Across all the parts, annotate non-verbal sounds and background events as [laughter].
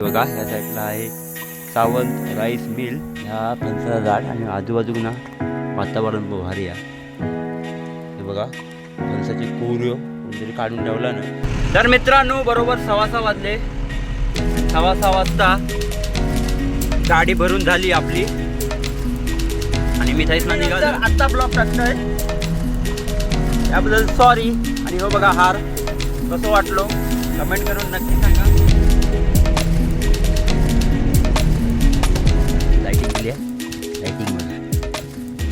बघा या साईडला आहे सावंत राईस मिल. ह्या फणसाचं झाड आणि आजूबाजूला वातावरण भारी आहे. हे बघा फणसाचे कोऱ्यो कोणतरी काढून ठेवला ना. तर मित्रांनो बरोबर सव्वा सहा वाजले. सव्वा सहा वाजता गाडी भरून झाली आपली. आणि मी थाईच ना निघालो आत्ता ब्लॉक टाकतोय. त्याबद्दल सॉरी आणि हो बघा हार. कसं वाटलो? कमेंट करून नक्की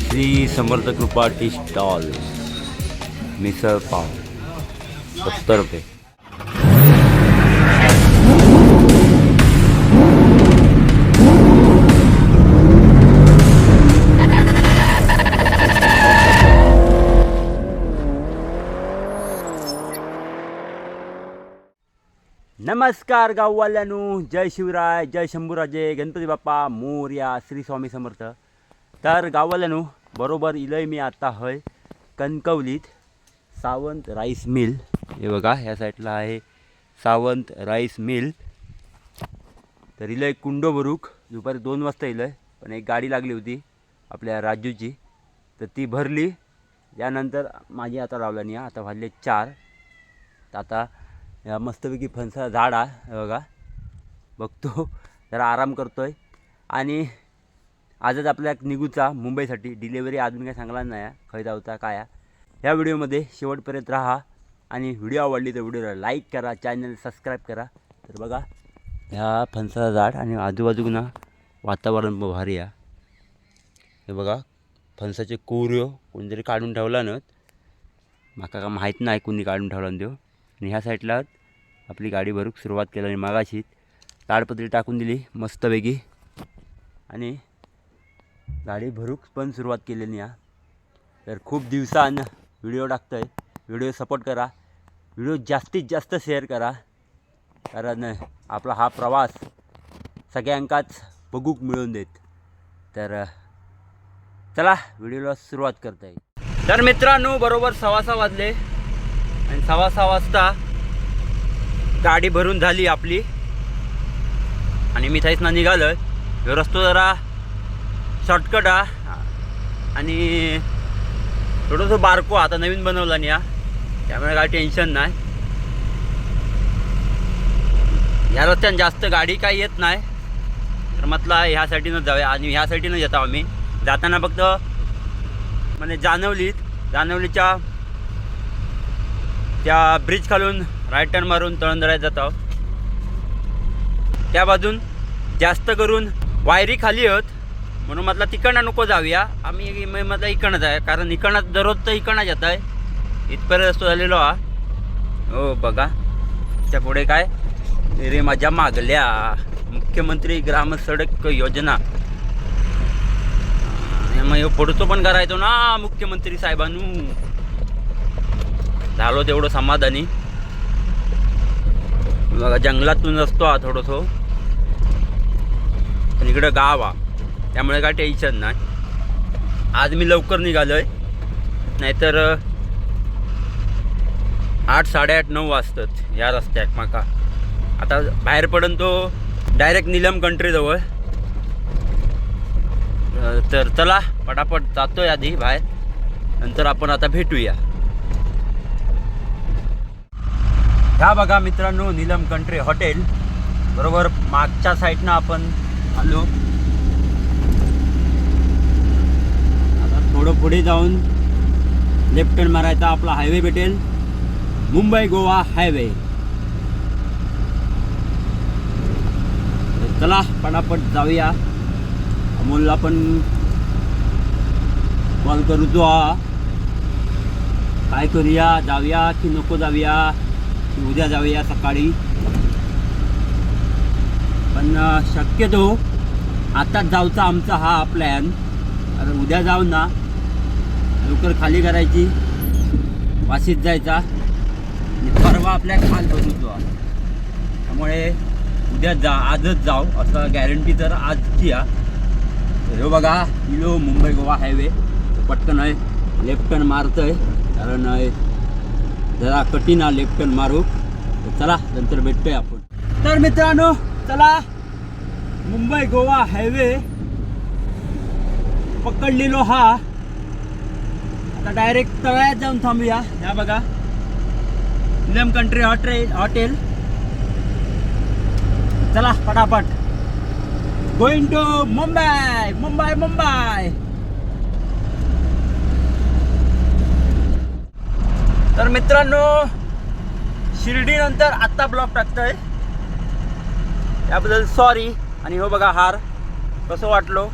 श्री समर्थ कृपा टी स्टॉल मिसळ पाव सत्तर रुपये. नमस्कार गाववाल्यांनो जय शिवराय जय शंभूराजे गणपती बाप्पा मोर्या श्री स्वामी समर्थ. तर गाववाल्यांनो बरोबर इलय मी आता हय. कणकवलीत सावंत राईस मिल. हे बघा ह्या साईडला आहे सावंत राईस मिल. तर इलय कुंडो भरूक दुपारी दोन वाजता इलय पण एक गाडी लागली होती आपल्या राजूची. तर ती भरली. त्यानंतर माझी आता लावला नाही आता वाजले चार. तर आता या मस्तपैकी फणसा झाड आहे बघा. बघतो जरा आराम करतो आहे आणि आजच आपल्या निघूचा मुंबईसाठी डिलेवरी अजून काही सांगला नाही आहे खय जाऊचा काय ह्या या व्हिडिओमध्ये शेवटपर्यंत राहा आणि व्हिडिओ आवडली तर व्हिडिओला लाईक करा चॅनल सबस्क्राईब करा. तर बघा ह्या फणसाचं झाड आणि आजूबाजूला वातावरण भारी आहे हे. बघा फणसाचे कोऱ्यो कोणतरी काढून ठेवला ना माका का माहीत नाही कोणी काढून ठेवला देऊ आणि ह्या साईडला आपली गाडी भरूक सुरुवात केली आणि मागाशी ताडपत्री टाकून दिली मस्तपैकी. आणि गाडी भरूक पण सुरुवात केलेली आहे तर खूप दिवसानं व्हिडिओ टाकतो आहे व्हिडिओ सपोर्ट करा. व्हिडिओ जास्तीत जास्त शेअर करा. कारण आपला हा प्रवास सगळ्यांकाच बघूक मिळून देत. तर चला व्हिडिओला सुरुवात करता येईल तर मित्रांनो बरोबर सव्वा सहा वाजले. आणि सव्वा सहा वाजता गाडी भरून झाली आपली. आणि मी थाईसना निघालो रस्तो जरा शॉर्टकट हा. आणि थोडंसं बारको आता नवीन बनवला हा. त्यामुळे काय टेन्शन नाही. ह्या रस्त्याने जास्त गाडी काही येत नाही. तर म्हटलं ह्या साईडीनं जाऊया आणि ह्या साईडीनं येतो आम्ही. जाताना फक्त म्हणजे जानवलीत जानवलीच्या त्या ब्रिज खालून राईट टर्न मारून तळंदरात जातो. त्या बाजून जास्त करून वायरी खाली आहेत म्हणून म्हटलं तिकडनं नको जाऊया. आम्ही म्हटलं इकडनं जाऊया कारण इकडनं दररोज तर इकडनं जात आहे. इथपर्यंत रस्तो झालेलो हा. हो बघा. त्या पुढे काय? रे माझ्या मागल्या. मुख्यमंत्री ग्राम सडक योजना. आणि मग ह्यो पुढचं पण करायचो ना मुख्यमंत्री साहेबांनू. झालो तेवढं समाधानी. बघा जंगलातून रस्तो हा थोडंसं. पण इकडं गाव हा. त्यामुळे काय टेन्शन नाही. आज मी लवकर निघालो आहे नाहीतर आठ साडेआठ नऊ वाजतात या रस्त्यात माका. आता बाहेर पडून तो डायरेक्ट निलम कंट्रीजवळ तर चला पटापट जातोय आधी बाहेर. नंतर आपण आता भेटूया. ह्या बघा मित्रांनो निलम कंट्री हॉटेल बरोबर मागच्या साईडनं आपण आलो आता थोडं पुढे जाऊन लेफ्ट टर्न मारायचा आपला हायवे भेटेल. मुंबई गोवा हायवे चला पटापट जाऊया. अमोलला पण कॉल करू तो काय करूया? जाऊया की नको जाऊया? की उद्या जाऊया सकाळी? पण शक्यतो आताच जाऊचा आमचा हा प्लॅन कारण उद्या जाऊन ना. लवकर खाली करायची. वाशीत जायचा. आणि परवा आपल्या खाल बनवतो त्यामुळे उद्या जा आजच जाऊ असं गॅरंटी तर आजची आ हे बघा किलो मुंबई गोवा हायवे पटकन आहे लेफ्ट टर्न मारतोय. कारण आहे जरा कठीण हा लेफ्ट टर्न मारू. तर चला नंतर भेटतोय आपण. तर मित्रांनो चला. मुंबई गोवा हायवे पकडलेलो हा. आता डायरेक्ट तळ्यात जाऊन थांबूया. या बघा. निलम कंट्री हॉटेल हॉटेल चला पटापट. गोइंग टू मुंबई मुंबई मुंबई तर मित्रांनो शिर्डी नंतर आत्ता ब्लॉक टाकतोय. त्याबद्दल सॉरी आणि हो बघा हार. कसं वाटलो?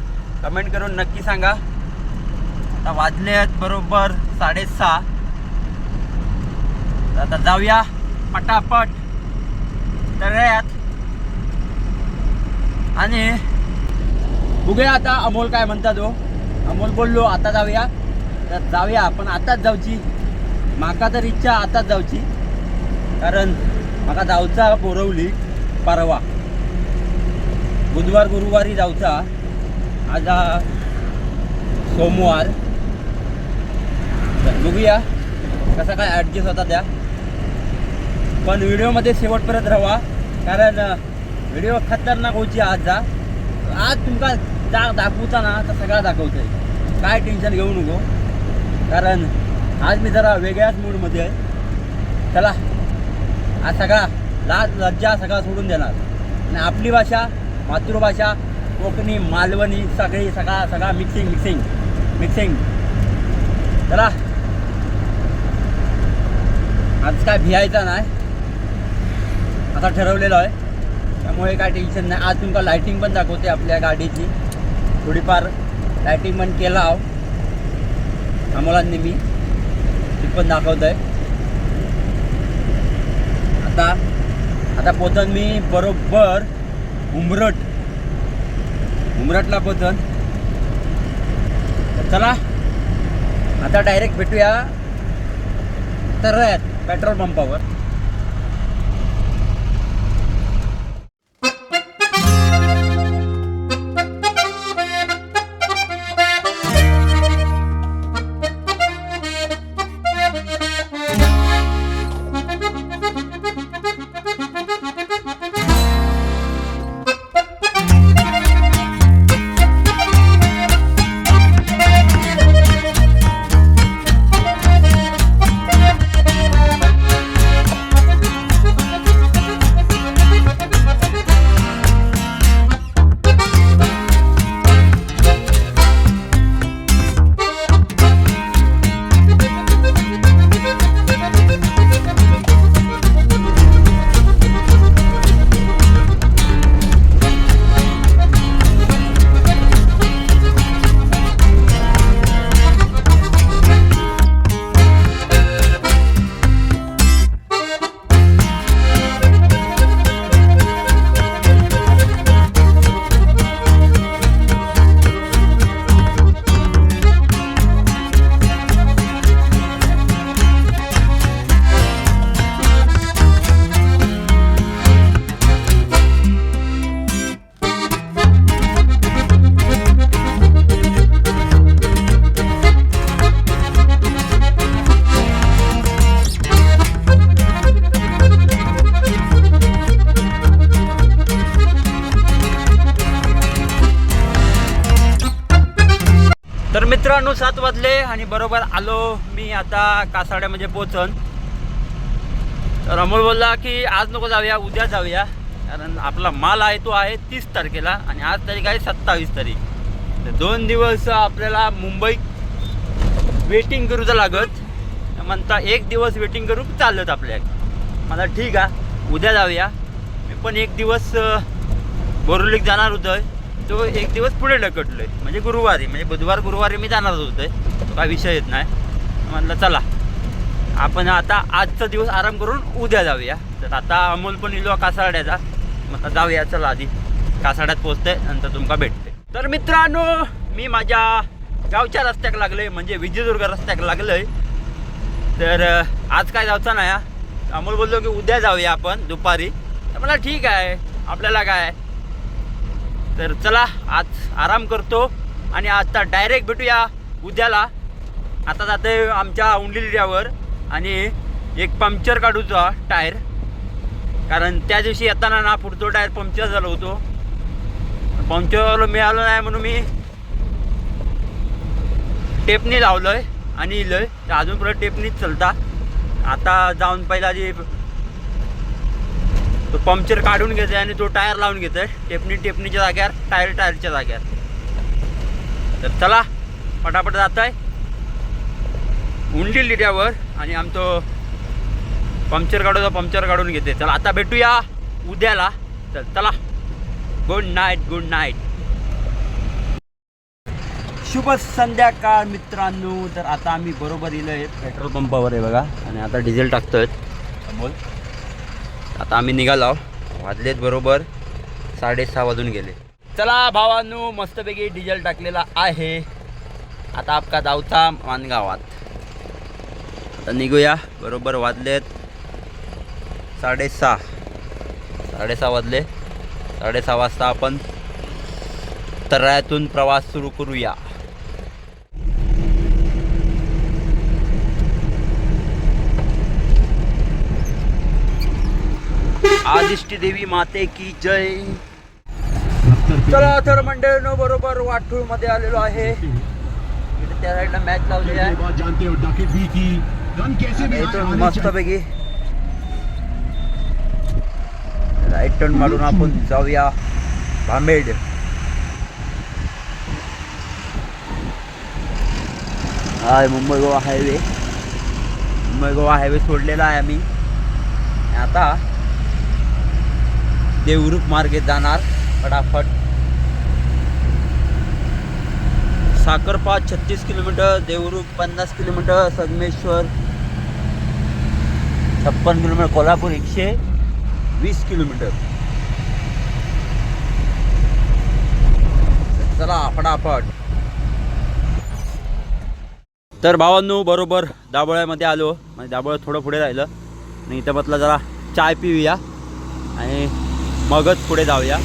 कमेंट करून नक्की सांगा. आता वाजले आहेत बरोबर साडेसहा. आता जाऊया पटापट. तळ्यात. आणि बघूया आता अमोल काय म्हणता तो हो. अमोल बोललो आता जाऊया. तर जाऊया पण आताच जाऊची. माका तर इच्छा आताच जाऊची. कारण म्हाका जावचा बोरवली परवा. बुधवार गुरुवारी जावचा आज सोमवार. तर बघूया कसं काय ॲडजस्ट होता त्या. पण व्हिडिओमध्ये शेवटपर्यंत राहा कारण व्हिडिओ खतरनाक होची आज जा आज तुमका जा दाखवता ना तर सगळा दाखवतो आहे काय टेन्शन घेऊ नको. कारण आज मी जरा वेगळ्याच मूडमध्ये आहे. चला. आज सगळा लाज लज्जा सगळा सोडून देणार. आणि आपली भाषा मातृभाषा कोकणी मालवणी सगळी सगळा सगळा मिक्सिंग मिक्सिंग मिक्सिंग चला. आज काय भियायचा नाही. आता ठरवलेलं आहे. त्यामुळे काय टेन्शन नाही. आज तुमका लायटिंग पण दाखवते आपल्या गाडीची. थोडीफार लायटिंग पण केला आहो. अमोलांनी मी. ती पण दाखवत आहे आता आता पोचन मी बरोबर उमरट. उमरटला पोतन. चला. आता डायरेक्ट भेटूया. तर पेट्रोल पंपावर. मित्रांनो सात वाजले आणि बरोबर आलो मी आता कासाड्यामध्ये पोचन तर अमोल बोलला की आज नको जाऊया उद्या जाऊया. कारण आपला माल आहे तो आहे तीस तारखेला आणि आज तारीख आहे सत्तावीस तारीख. तर दोन दिवस आपल्याला मुंबई वेटिंग करूचं लागत. म्हणता एक दिवस वेटिंग करू चालत आपल्या. मला ठीक आहे उद्या जाऊया. मी पण एक दिवस बोरुलीक जाणार होतं तो एक दिवस पुढे ढकटलोय म्हणजे गुरुवारी म्हणजे बुधवार गुरुवारी मी जाणार होतोय. तो काय विषय येत नाही. म्हणलं चला आपण आता आजचा दिवस आराम करून उद्या जाऊया. तर आता अमोल पण इलो कासाड्याचा मग आता जाऊया चला आधी. कासाड्यात पोचते नंतर तुमका भेटते तर मित्रांनो मी माझ्या गावच्या रस्त्याक लागले म्हणजे विजयदुर्ग रस्त्याक लागलोय. तर आज काय जायचं नाही हा. अमोल बोललो की उद्या जाऊया आपण दुपारी. तर मला ठीक आहे. आपल्याला काय तर चला आज आराम करतो आणि आता डायरेक्ट भेटूया उद्याला. आता जाते आमच्या उंडलिऱ्यावर आणि एक पंक्चर काढूचा टायर. कारण त्या दिवशी येताना ना पुढचं टायर पंक्चर झालो होतो. पंक्चर मिळालं नाही म्हणून मी टेपनी लावलं आहे आणि इलं आहे तर अजून परत टेपनीच चलता. आता जाऊन पहिला जे तो पंक्चर काढून घेते आणि तो टायर लावून घेतोय. टेपनी टेपनीच्या जाग्यावर टायर टायरच्या जाग्यावर. तर चला पटापट जात आहे उंडी आणि आमचं पंक्चर काढून पंक्चर काढून घेते चला आता भेटूया उद्याला. तर चला. गुड नाईट गुड नाईट शुभ संध्याकाळ मित्रांनो. तर आता आम्ही बरोबर येलोय पेट्रोल पंपावर आहे बघा. आणि आता डिझेल टाकतोय. बोल. आता आम्ही निघालो वाजलेत बरोबर साडेसहा वाजून गेले. चला भावांनो मस्तपैकी डिझेल टाकलेला आहे. आता आपका जाऊचा मानगावात. आता निघूया. बरोबर वाजलेत साडेसहा. साडेसहा वाजले. साडेसहा वाजता आपण तरायातून प्रवास सुरू करूया. आदिष्टी देवी माते की जय. चला तर मंडळीनो बरोबर वाठूळमध्ये आलेलो आहे. इथे त्या साईडला मॅच लावली आहे. हो मस्त पैकी राईट टर्न मारून आपण जाऊया भांबेड हाय मुंबई गोवा हायवे. मुंबई गोवा हायवे सोडलेला आहे आम्ही. आता देवरुख मार्गे जाणार. फटाफट. साखरपा छत्तीस किलोमीटर देवरूप पन्नास किलोमीटर संगमेश्वर छप्पन किलोमीटर कोल्हापूर एकशे वीस किलोमीटर. चला फटाफट. तर भावांनो बरोबर दाबोळ्यामध्ये आलो. म्हणजे दाबोळ्यात थोडं पुढे राहिलं. आणि इथं म्हटलं जरा चाय पिऊया. आणि मगच पुढे जाऊया.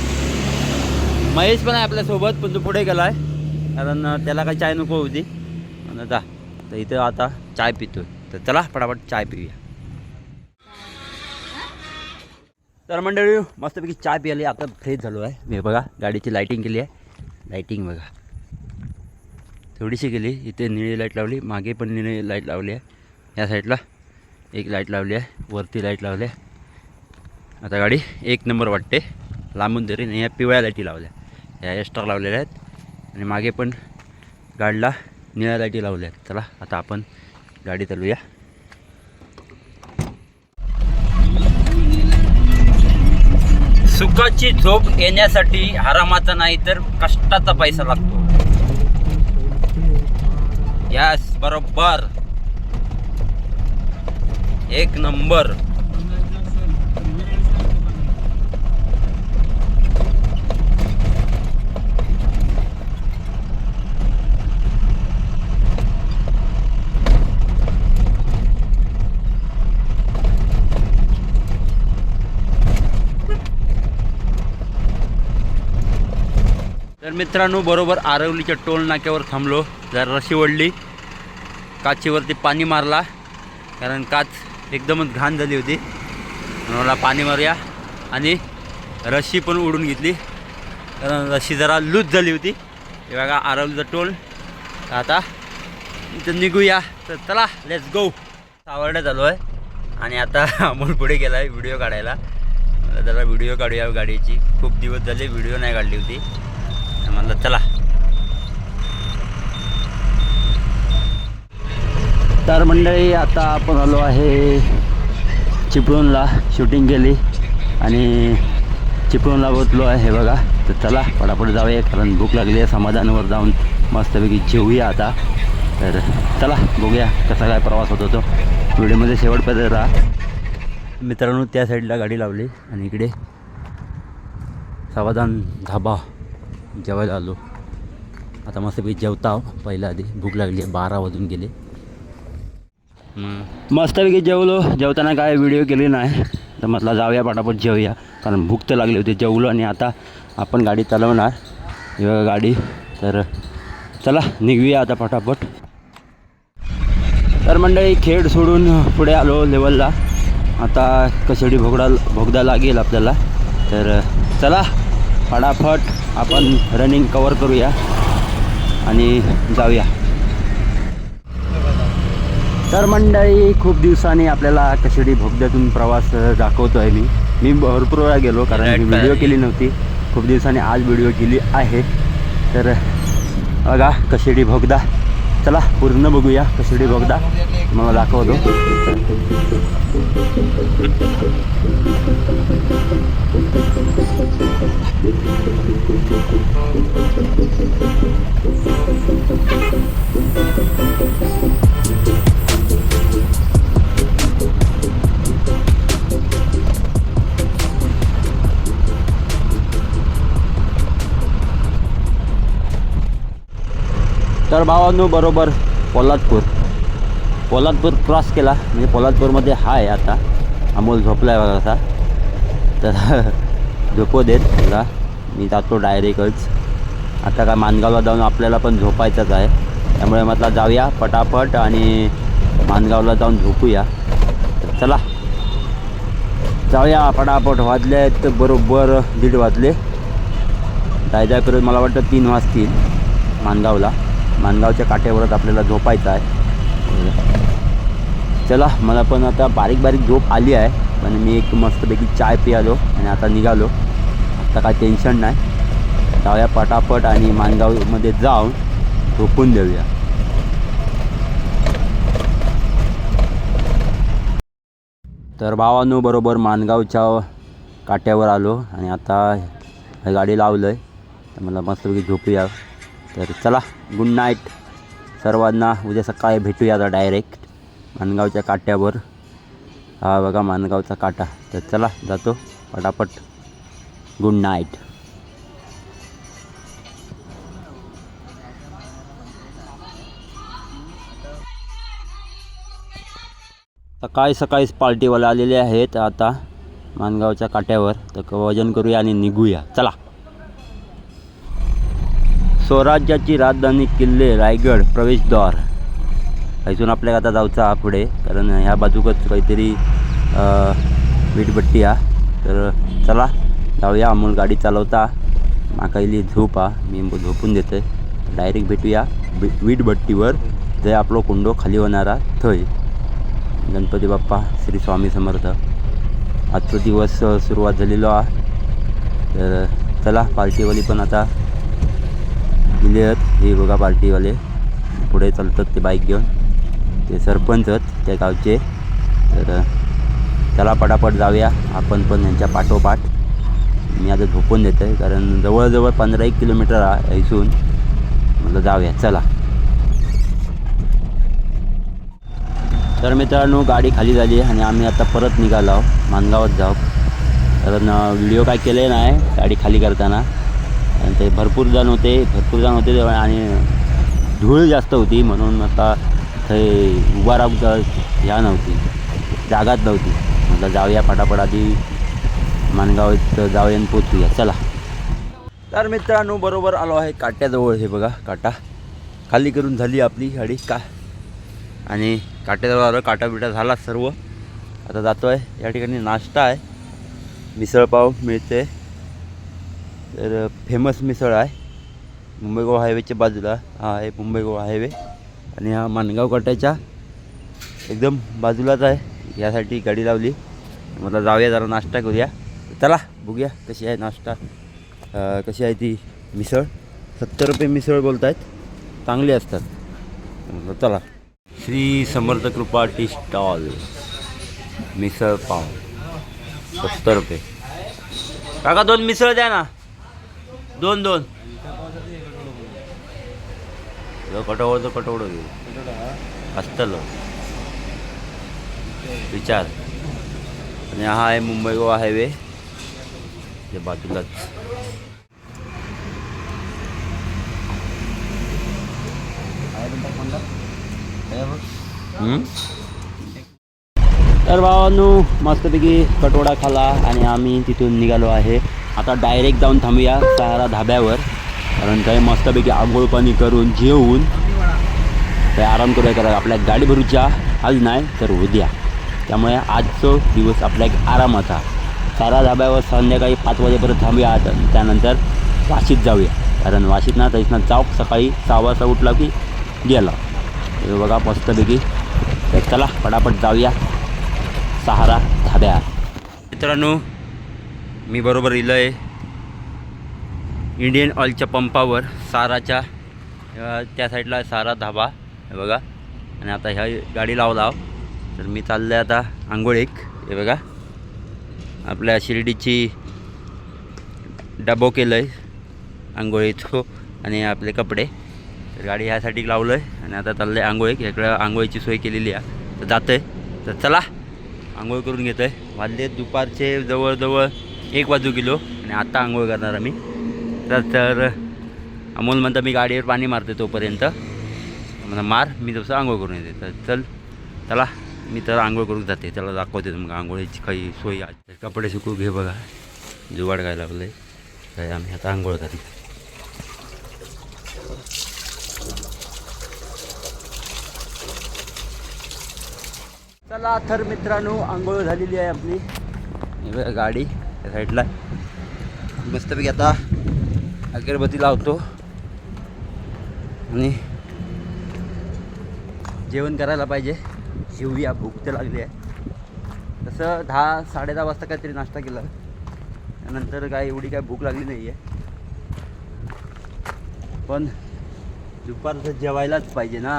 महेश पण आहे आपल्यासोबत पण तो पुढे गेला आहे कारण त्याला काही चाय नको होती. म्हणून तर इथं आता चाय पितोय. तर चला पटापट चाय पिऊया. तर मंडळी मस्तपैकी चाय पियाली. आता फ्रेश झालो आहे. मी बघा गाडीची लाईटिंग केली आहे. लाईटिंग बघा. थोडीशी केली इथे निळी लाइट लावली. मागे पण निळी लाइट लावली आहे. या साईडला एक लाइट लावली आहे. वरती लाइट लावली आहे. आता गाडी एक नंबर वाटते. लांबून तरी आणि या पिवळ्या लाईटी लावल्या. या एक्स्ट्रा लावलेल्या आहेत. आणि मागे पण गाडीला निळ्या लाईटी लावल्या आहेत. चला आता आपण गाडी चालूया. सुखाची झोप येण्यासाठी हरामाचा नाही तर कष्टाचा पैसा लागतो. यास बरोबर एक नंबर. तर मित्रांनो बरोबर आरवलीच्या टोल नाक्यावर थांबलो. जरा रशी ओढली काचीवरती पाणी मारला. कारण काच एकदमच घाण झाली होती. मला पाणी मारूया. आणि रशी पण उडून घेतली. कारण रशी जरा लूज झाली होती. हे बघा आरवलीचा टोल. आता इथं निघूया. तर चला लेट्स गो सावर्डा चालू आहे आणि आता [laughs] अमोल पुढे गेला आहे व्हिडिओ काढायला जरा व्हिडिओ काढूया गाडीची. खूप दिवस झाले व्हिडिओ नाही काढली होती. म्हणलं चला. तर मंडळी आता आपण आलो आहे चिपळूणला शूटिंग केली आणि चिपळूणला पोचलो आहे हे बघा. तर चला पटापट जाऊया कारण भूक लागली आहे समाधानवर जाऊन मस्तपैकी जेवूया आता. तर चला बघूया कसा काय प्रवास होत होतो. व्हिडिओमध्ये शेवटपर्यंत राहा. मित्रांनो त्या साईडला गाडी लावली आणि इकडे समाधान धाबा. जेवायला आलो. आता मस्तपैकी जेवता आहो पहिल्या आधी भूक लागली आहे बारा वाजून गेले. मस्तपैकी जेवलो. जेवताना काय व्हिडिओ केले नाही. तर म्हटलं जाऊया पटापट जेवूया. कारण भूक तर लागली होती. जेवलो आणि आता आपण गाडी चालवणार. ही बघा गाडी. तर चला निघूया आता पटापट. तर मंडळी खेड सोडून पुढे आलो लेवलला आता कशेडी भोगडा भोगदा लागेल आपल्याला. तर चला फटाफट आपण रनिंग कवर करूया आणि जाऊया. तर मंडळी खूप दिवसांनी आपल्याला कशेडी भोगद्यातून प्रवास दाखवतो आहे मी. मी भरपूर वेळा गेलो कारण मी व्हिडिओ केली नव्हती. खूप दिवसांनी आज व्हिडिओ केली आहे. तर बघा कशेडी भोगदा चला पूर्ण बघूया कशेडी भोगदा मला दाखवतो तर भावांनो बरोबर पोलादपूर पोलादपूर क्रॉस केला. म्हणजे पोलादपूरमध्ये आहे आता. अमोल झोपला आहे बघा असा तर [laughs] झोपू देत. मला मी जातो डायरेक्टच. आता काय मानगावला जाऊन आपल्याला पण झोपायचंच आहे. त्यामुळे म्हटलं जाऊया पटापट आणि मानगावला जाऊन झोपूया. चला. जाऊया पटापट. वाजले आहेत बरोबर दीड वाजले. जाय जाय करून मला वाटतं तीन वाजतील मानगावला. मानगावच्या काठेवरच आपल्याला झोपायचं आहे. चला मला पण आता बारीक बारीक झोप आली आहे. पण मी एक मस्तपैकी चाय पियालो आणि आता निघालो. आता काय टेन्शन नाही. जाऊया पटापट आणि मानगावमध्ये जाऊन झोपून देऊया. तर भावानो बरोबर मानगावच्या काट्यावर आलो आणि आता हे गाडी लावलं आहे तर मला मस्तपैकी झोपूया. तर चला गुड नाईट सर्वांना उद्या सकाळी भेटूया आता डायरेक्ट मानगावच्या काट्यावर. हा बघा मानगावचा काटा. तर चला जातो पटापट. गुड नाईट सकाळी सकाळीच पार्टीवाले आलेले आहेत आता मानगावच्या काट्यावर. तर वजन करूया आणि निघूया. चला. स्वराज्याची राजधानी किल्ले रायगड प्रवेशद्वार. इथून आपल्याक आता जाऊचा हा पुढे. कारण ह्या बाजूकच काहीतरी अ, वीटभट्टी हा तर चला जाऊया. अमोल गाडी चालवता. माका इली झोप हा. मी झोपून देते डायरेक्ट भेटूया बी वीटभट्टीवर. जे आपलो कुंडो खाली होणारा थंय. गणपती बाप्पा श्री स्वामी समर्थ. आजचा दिवस सुरुवात झालेलो हा. तर चला पार्टीवाली पण आता गेले आहेत. हे बघा पार्टीवाले पुढे चालतात ते बाईक घेऊन. ते सरपंच आहेत त्या गावचे. तर चला पटापट जाऊया. आपण पण यांच्या पाठोपाठ. मी आता झोपून देतो आहे कारण जवळजवळ पंधरा एक किलोमीटर आहे इथून. म्हटलं जाऊया चला. तर मित्रांनो गाडी खाली झाली आणि आम्ही आता परत निघालो आहोत मानगावात जाऊ. कारण व्हिडिओ काय केले नाही गाडी खाली करताना. आणि ते भरपूर जण होते भरपूर जण होते तेव्हा आणि धूळ जास्त होती म्हणून आता थंय उभा राहू ह्या नव्हती. जागाच नव्हती. म्हटलं जाऊया फटाफट आधी. मानगाव जाऊया आणि पोचूया. चला. तर मित्रांनो बरोबर आलो आहे काट्याजवळ. हे बघा काटा. खाली करून झाली आपली गाडी. का? आणि काट्याजवळ आलो. काटा बिटा झाला सर्व. आता जातो आहे या ठिकाणी नाश्ता आहे. मिसळपाव मिळते. तर फेमस मिसळ आहे. मुंबई गोवा हायवेच्या बाजूला. हा आहे मुंबई गोवा हायवे आणि हा मानगाव काट्याच्या एकदम बाजूलाच आहे. यासाठी गाडी लावली. मला जाऊया जरा नाश्ता करूया. चला बघूया कशी आहे नाश्ता. कशी आहे ती मिसळ. सत्तर रुपये मिसळ बोलत आहेत चांगली असतात. चला. श्री समर्थ कृपा टी स्टॉल. मिसळ पाव. सत्तर रुपये. काका दोन मिसळ द्या ना. दोन दोन. कटोवड तर कटोवड घेऊ असतलं विचार आणि हा आहे मुंबई गोवा हायवे त्या बाजूलाच? तर भावांनो मस्तपैकी कटोडा खाला आणि आम्ही तिथून निघालो आहे. आता डायरेक्ट जाऊन थांबूया सहारा धाब्यावर. कारण काही मस्तपैकी आंघोळ पाणी करून जेवून काही आराम करूया करा आपल्या गाडी भरूच्या आज नाही तर उद्या त्यामुळे आजचं दिवस आपला एक आरामाचा सारा धाब्यावर संध्याकाळी पाच वाजेपर्यंत थांबूया त्यानंतर वाशीत जाऊया. कारण वाशीत ना तरीच ना जाऊ. सकाळी सहा वाजता उठला की गेला. हे बघा मस्तपैकी. तर चला पटापट जाऊया. सहारा धाब्या मित्रांनो मी बरोबर इलं आहे इंडियन ऑइलच्या पंपावर साराच्या त्या साईडला सारा धाबा हे बघा. आणि आता ह्या गाडी लावला. तर मी चाललं आहे आता आंघोळीक हे बघा. आपल्या शिर्डीची डबो केलं आहे आंघोळीचो हो, आणि आपले कपडे. तर गाडी ह्यासाठी लावलं आहे आणि आता चाललं आहे आंघोळीक. इकडं आंघोळीची सोय केलेली आहे. तर जातं आहे तर चला आंघोळ करून घेतो आहे वाजले दुपारचे जवळजवळ एक वाजू किलो आणि आता आंघोळ करणार आम्ही. तर तर अमोल म्हणतं मी गाडीवर पाणी मारते तोपर्यंत. म्हणा मार मी तसं आंघोळ करून येते. तर चल चला मी तर आंघोळ करून जाते. त्याला दाखवते मग आंघोळीची काही सोय कपडे सुकू घे बघा. जुगाड काय लागलं आहे काय आम्ही आता आंघोळ करते चला थर मित्रांनो आंघोळ झालेली आहे आपली. गाडी त्या साईडला. मस्तपैकी आता अगरबत्ती लावतो. आणि जेवण करायला पाहिजे. जेवूया भूक तर लागली आहे. तसं दहा साडे दहा वाजता काहीतरी नाश्ता केला. त्यानंतर काय एवढी काय भूक लागली नाही आहे पण दुपारचं जेवायलाच पाहिजे ना.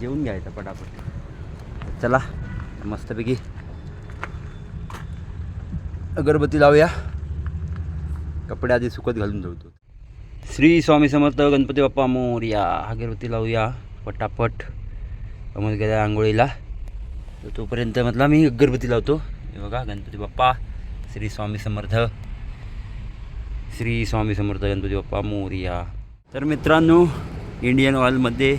जेवून घ्यायचं पटापट. चला मस्तपैकी अगरबत्ती लावूया. कपडे आधी सुकत घालून ठेवतो श्री स्वामी समर्थ गणपती बाप्पा मोरया. अगरबत्ती लावूया पटापट. मग गेल्या आंघोळीला. तर तोपर्यंत म्हटला मी अगरबत्ती लावतो. हे बघा गणपती बाप्पा श्री स्वामी समर्थ. श्री स्वामी समर्थ गणपती बाप्पा मोरया. तर मित्रांनो इंडियन ऑइलमध्ये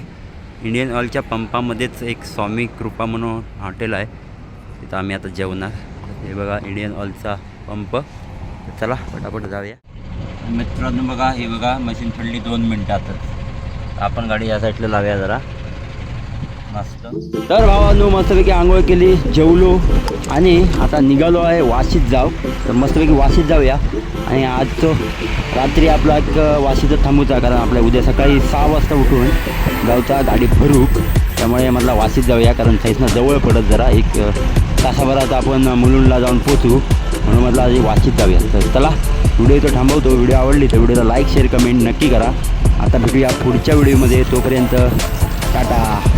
इंडियन ऑइलच्या पंपामध्येच एक स्वामी कृपा म्हणून हॉटेल आहे. तिथं आम्ही आता जेवणार. हे बघा इंडियन ऑइलचा पंप. तर चला पटापट जाऊया. मित्रांनो बघा हे बघा मशीन थडली दोन मिनटातच. आपण गाडी या साईडला लावूया जरा. मस्त. तर भावानो मस्तपैकी आंघोळ केली जेवलो आणि आता निघालो आहे वाशीत जाऊ तर मस्तपैकी वाशीत जाऊया. आणि आजचं रात्री आपला एक वाशीचं थांबूचा कारण आपल्या उद्या सकाळी सहा वाजता उठून गावचा गाडी भरू त्यामुळे म्हटलं वाशीत जाऊया कारण साईजनं जवळ पडत जरा. एक तासाभरात आपण मुलुंडला जाऊन पोचू म्हणून म्हटलं आधी वाचित जाऊया. तर चला व्हिडिओ इथं थांबवतो. व्हिडिओ आवडली तर व्हिडिओला लाईक शेअर कमेंट नक्की करा. आता भेटूया पुढच्या व्हिडिओमध्ये. तोपर्यंत टाटा.